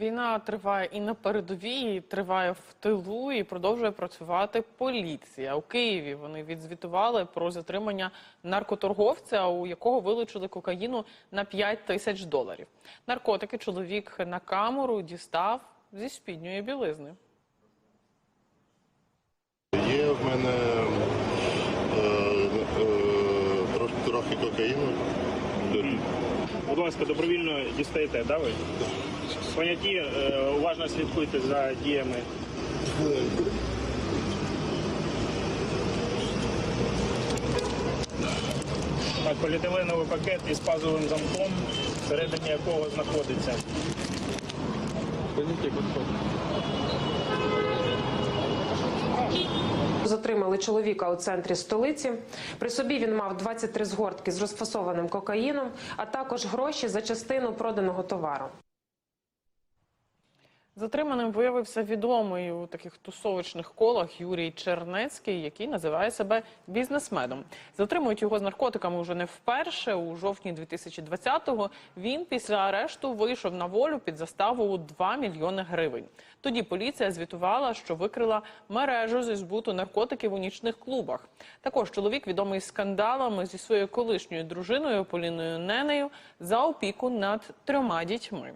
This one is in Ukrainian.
Війна триває і на передовій, і триває в тилу, і продовжує працювати поліція. У Києві вони відзвітували про затримання наркоторговця, у якого вилучили кокаїну на 5 тисяч доларів. Наркотики чоловік на камеру дістав зі спідньої білизни. Є в мене е, е, трохи, трохи кокаїну. Будь ласка, добровільно дістаєте, да ви? Поняті, е, уважно слідкуйте за діями. Так, поліетиленовий пакет із пазовим замком, всередині якого знаходиться. Затримали чоловіка у центрі столиці. При собі він мав 23 згортки з розфасованим кокаїном, а також гроші за частину проданого товару. Затриманим виявився відомий у таких тусовочних колах Юрій Чернецький, який називає себе бізнесменом. Затримують його з наркотиками вже не вперше. У жовтні 2020-го він після арешту вийшов на волю під заставу у 2 мільйони гривень. Тоді поліція звітувала, що викрила мережу зі збуту наркотиків у нічних клубах. Також чоловік відомий скандалами зі своєю колишньою дружиною Поліною Ненею за опіку над трьома дітьми.